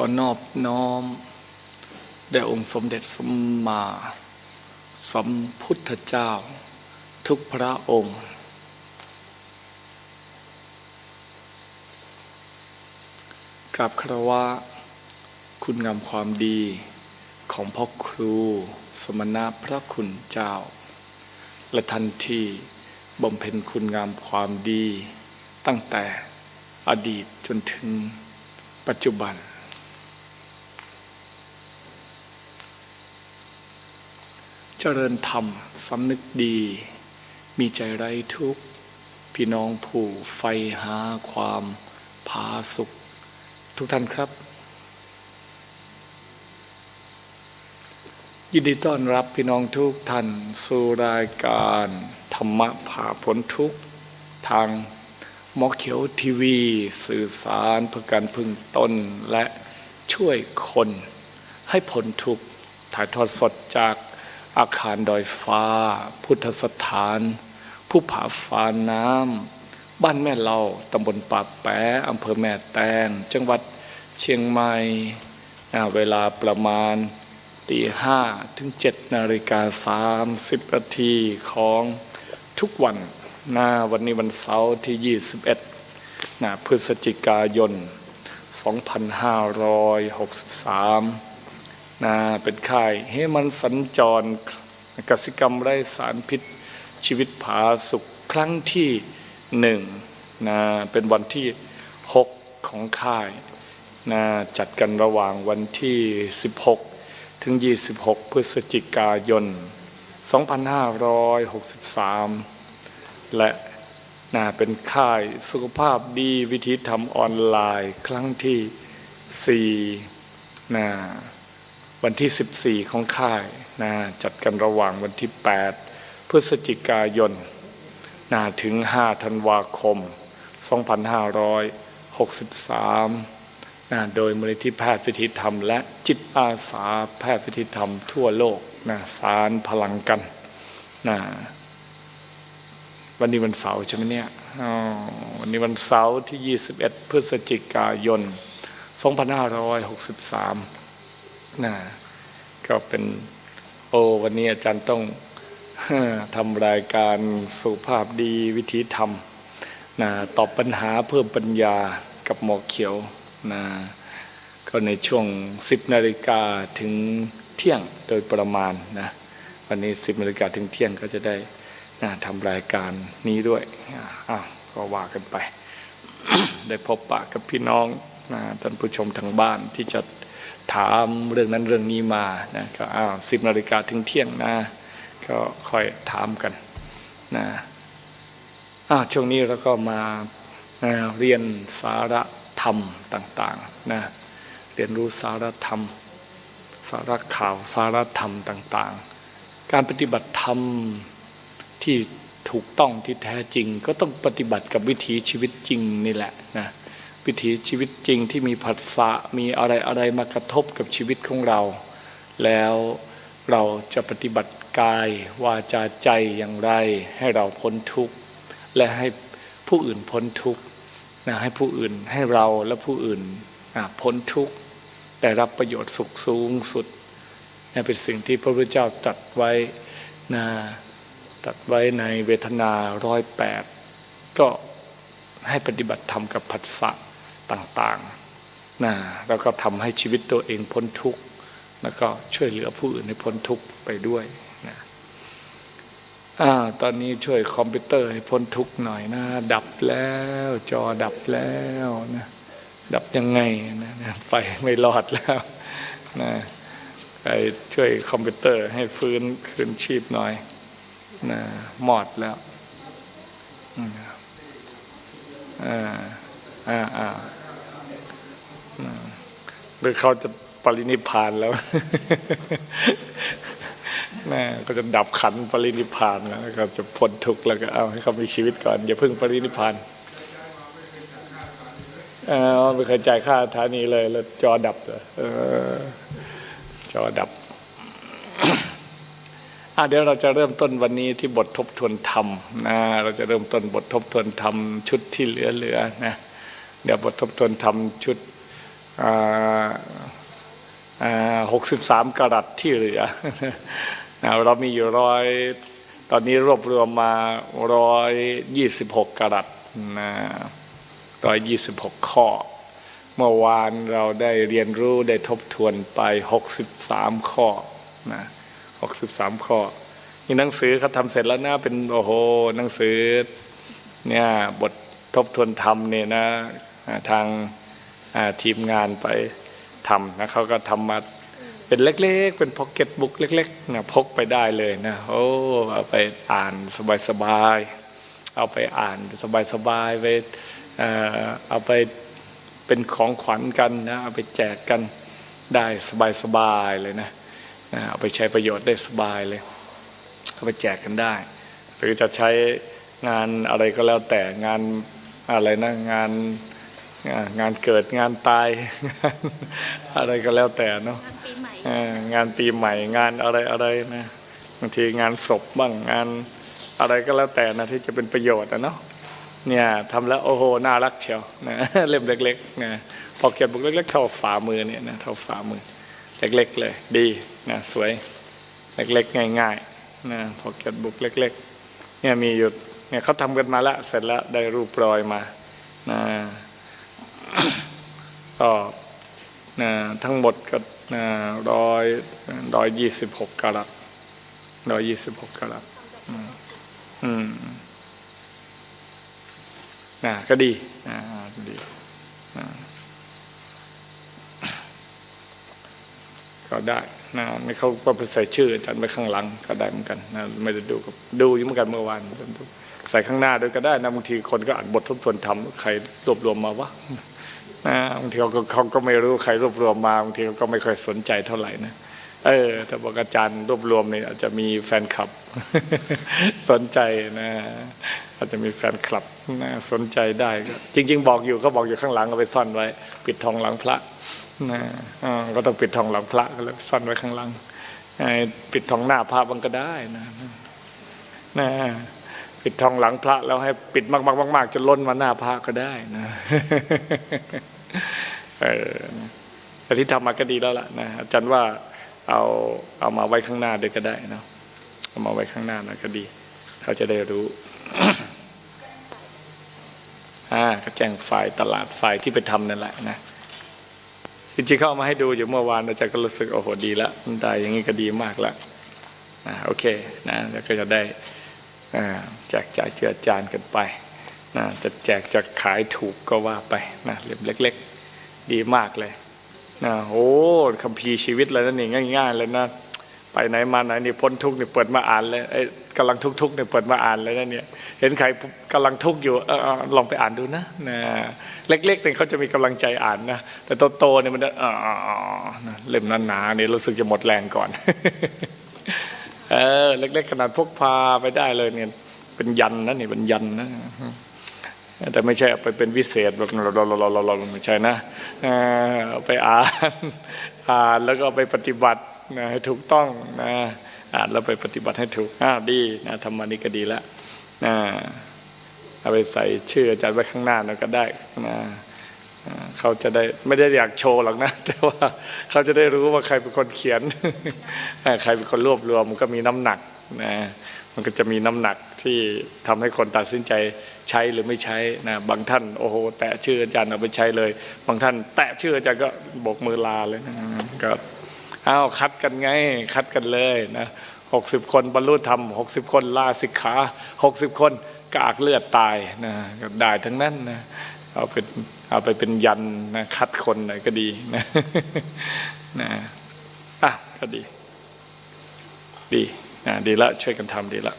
อนอบน้อม แด่องค์สมเด็จสมมาสัมพุทธเจ้า ทุกพระองค์ กราบคารวะคุณงามความดีของพ่อครูสมณะพระคุณเจ้า และทันที่บำเพ็ญคุณงามความดี ตั้งแต่อดีตจนถึงปัจจุบัน เจริญธรรมสำนึกดี มีใจไร้ทุกข์ พี่น้องผู้ไฟหาความผาสุข ทุกท่านครับ ยินดีต้อนรับพี่น้องทุกท่านสู่รายการธรรมะผ่าพ้นทุกข์ ทางมอเขียวทีวี สื่อสารเพื่อการพึ่งตนและช่วยคนให้พ้นทุกข์ถ่ายทอดสดจาก อาคารดอยฟ้า พุทธสถาน ผู้ผาฟ้าน้ำ บ้านแม่เราตำบลปากแปะอำเภอแม่แตง จังหวัดเชียงใหม่เวลาประมาณตีห้าถึงเจ็ดนาฬิกาสามสิบนาทีของทุกวันนะวันนี้วันเสาร์ที่ 21นะพฤศจิกายน 2563 นะเป็นค่ายเฮมันสัญจรกสิกรรมไร้สารพิษชีวิตผาสุขครั้งที่หนึ่งนะเป็นวันที่ 6 ของค่ายนะจัดกันระหว่างวันที่ 16 ถึง 26 พฤศจิกายน 2563 และนะเป็นค่ายสุขภาพดีวิธีทำออนไลน์ครั้งที่4นะ วันที่ 14 ของค่ายนะจัดกันระหว่างวันที่ 8 พฤศจิกายนนะถึง 5 ธันวาคม 2563นะโดยมูลนิธิแพทย์วิธีธรรม และจิตอาสาแพทย์วิธีธรรมทั่วโลกนะสารพลังกันนะวันนี้วันเสาร์ใช่ไหมเนี่ยวันนี้วันเสาร์ที่ 21 พฤศจิกายน 2563 นะก็เป็นโอวันนี้อาจารย์ต้องทำรายการสุภาพดีวิธีธรรมนะตอบปัญหาเพิ่มปัญญากับหมอเขียวนะก็ในช่วง 10นาฬิกาถึงเที่ยงโดยประมาณนะวันนี้ 10นาฬิกาถึงเที่ยงก็จะได้นะทำรายการนี้ด้วยอ้าวก็ว่ากันไป ได้พบปะกับพี่น้องนะท่านผู้ชมทางบ้านที่จะ ถามเรื่องนั้นเรื่องนี้มานะก็อ้าวสิบนาฬิกาถึงเที่ยงนะก็ค่อยถามกันนะอ้าวช่วงนี้เราก็มานะเรียนสารธรรมต่างๆนะเรียนรู้สารธรรม สารข่าวสารธรรมต่างๆ การปฏิบัติธรรมที่ถูกต้องที่แท้จริง ก็ต้องปฏิบัติกับวิถีชีวิตจริงนี่แหละนะ วิถีชีวิตจริงที่มีผัสสะมีอะไรอะไรมากระทบกับชีวิตของเรา แล้วเราจะปฏิบัติกายวาจาใจอย่างไร ให้เราพ้นทุกข์และให้ผู้อื่นพ้นทุกข์นะให้ผู้อื่นให้เราและผู้อื่นนะพ้นทุกข์แต่รับประโยชน์สุขสูงสุดนี่เป็นสิ่งที่พระพุทธเจ้าตรัสไว้นะตรัสไว้ในเวทนาร้อยแปดก็ให้ปฏิบัติธรรมกับผัสสะ ต่างๆนะแล้วก็ทำให้ชีวิตตัวเองพ้นทุกข์ แล้วก็ช่วยเหลือผู้อื่นให้พ้นทุกข์ไปด้วยนะอ่าตอนนี้ช่วยคอมพิวเตอร์ให้พ้นทุกข์หน่อยนะ ดับแล้วจอดับแล้วนะดับยังไงนะไปไม่รอดแล้วนะไปช่วยคอมพิวเตอร์ให้ฟื้นคืนชีพหน่อยนะหมอดแล้วอ่าอ่าอ่า หรือเขาจะปรินิพานแล้วน่ก็จะดับขันปรินิพานแล้วก็จะพ้นทุกข์แล้วก็เอาให้เขามีชีวิตก่อนอย่าเพิ่งปรินิพานเออไม่เคยจ่ายค่าฐานีเลย แล้วจอดับเออจอดับอะเดี๋ยวเราจะเริ่มต้นวันนี้ที่บททบทวนธรรมนะเราจะเริ่มต้นบททบทวนธรรมชุดที่เหลือๆนะเดี๋ยวบททบทวนธรรมชุด หกสิบสามกรัตที่เหลือนะเรามีอยู่ร้อยตอนนี้รวบรวมมาร้อยยี่สิบหกกรัตนะร้อยยี่สิบหกข้อ เมื่อวานเราได้เรียนรู้ได้ทบทวนไปหกสิบสามข้อนะหกสิบสามข้อนี่หนังสือเขาทำเสร็จแล้วนะเป็นโอ้โหหนังสือเนี่ยบททบทวนธรรมเนี่ยนะทาง ทีมงานไปทำนะเขาก็ทำมาเป็นเล็กๆ เป็นพ็อกเก็ตบุ๊กเล็กๆนะพกไปได้เลยนะโอ้เอาไปอ่านสบายๆเอาไปอ่านสบายๆไปเอาไปเป็นของขวัญกันนะเอาไปแจกกันได้สบายๆเลยนะเอาไปใช้ประโยชน์ได้สบายเลยเอาไปแจกกันได้ หรือจะใช้งานอะไรก็แล้วแต่งานอะไรนะงาน งานงานเกิดงานตาย อะไรก็แล้วแต่เนาะงานปีใหม่เอ่องานปีใหม่งานอะไรอะไรนะบางทีงานศพบ้างงานอะไรก็แล้วแต่นะที่จะเป็นประโยชน์นะเนาะเนี่ยทำแล้วโอ้โหน่ารักเชียวนะเล่มเล็กๆนะพอเก็บบุกเล็ก ๆ เท่าฝ่ามือเนี่ยนะเท่าฝ่ามือเล็กๆ เลย ดีนะสวยเล็กๆ ง่ายๆนะพอเก็ตบุ๊กเล็ก ๆ เนี่ยมีอยู่เนี่ยเขาทำกันมาแล้วเสร็จแล้วได้รูปรอยมานะ ก็นะ ทั้งหมดก็ร้อยร้อยยี่สิบหกกะรัตร้อยยี่สิบหกกะรัตอืมนะก็ดีนะดีนะก็ได้นะนี่เขาก็ไปใส่ชื่ออาจารย์ไว้ข้างหลังก็ได้เหมือนกันนะไม่ได้ดูกับดูอยู่เหมือนกันเมื่อวานใส่ข้างหน้าด้วยก็ได้นะบางทีคนก็อ่านบททบทวนธรรมใครรวบรวมมาวะ นะบางทีเขาก็เขาก็ไม่รู้ใครรวบรวมมาบางทีเขาก็ไม่ค่อยสนใจเท่าไหร่นะเออแต่บอกอาจารย์รวบรวมเนี่ยอาจจะมีแฟนคลับ สนใจนะอาจจะมีแฟนคลับนะสนใจได้ก็จริง ๆ บอกอยู่เขาบอกอยู่ข้างหลังเอาไปซ่อนไว้ ปิดทองหลังพระนะอ่าก็ต้องปิดทองหลังพระก็เลยซ่อนไว้ข้างหลังปิดทองหน้าพระมันก็ได้นะนะ ปิดทองหลังพระแล้วให้ปิดมากๆๆๆจนล้นมาหน้าพระก็ได้นะเออแต่ที่ทำมาก็ดีแล้วล่ะนะอาจารย์ว่าเอาเอามาไว้ข้างหน้าเด้วยก็ได้นะเอามาไว้ข้างหน้าน่อยก็ดี เขาจะได้รู้อ่าก็แจ้งฝ่ายตลาดฝ่ายที่ไปทำนั่นแหละนะจริงๆเขาเอามาให้ดูอยู่เมื่อวานอาจารย์ก็รู้สึกโอ้โหดีล้วมันได้อย่างนี้ก็ดีมากล้วนะโอเคนะแล้วก็จะได้ แจกจ่ายเจือจานกันไปนะจะแจกจะขายถูกก็ว่าไปนะเล่มเล็ก ๆ ดีมากเลยนะโอ้คัมภีร์ชีวิตเลยนะนี่ง่ายๆเลยนะไปไหนมาไหนนี่พ้นทุกข์นี่เปิดมาอ่านเลยไอ้กำลังทุกข์ๆเนี่ยเปิดมาอ่านเลยนะเนี่ยเห็นใครกำลังทุกข์อยู่เออลองไปอ่านดูนะนะเล็กๆเนี่ยเขาจะมีกำลังใจอ่านนะแต่โตๆเนี่ยมันจะเออเล่มหนาๆเนี่ยรู้สึกจะหมดแรงก่อน ออเล็ก ๆ ขนาดพกพาไปได้เลยเนี่ยเป็นยันนะนี่เป็นยันนะแต่ไม่ใช่ไปเป็นวิเศษแบบเราเราเราเราเราไม่ใช่นะอไปอ่านอ่านแล้วก็ไปปฏิบัตินะให้ถูกต้องนะอ่านแล้วไปปฏิบัติให้ถูกอ้าดีนะทำมานี้ก็ดีแล้วนะเอาไปใส่ชื่ออาจารย์ไว้ข้างหน้านะก็ได้นะ เขาจะได้ไม่ได้อยากโชว์หรอกนะ แต่ว่าเขาจะได้รู้ว่าใครเป็นคนเขียน ใครเป็นคนรวบรวมมันก็มีน้ำหนักนะมันก็จะมีน้ำหนักที่ทำให้คนตัดสินใจใช้หรือไม่ใช้นะบางท่านโอ้โหแตะชื่ออาจารย์เอาไปใช้เลย บางท่าน แตะชื่ออาจารย์ก็โบกมือลาเลยนะก็อ้าวคัดกันไงคัดกันเลยนะหกสิบคนบรรลุธรรมหกสิบคนลาสิกขาหกสิบคนกากเลือดตายนะก็ได้ทั้งนั้นนะเอาเป็น เอาไปเป็นยันนะคัดคนหน่อยก็ดีนะนะอะก็ดี ดีนะดีละช่วยกันทำดีละ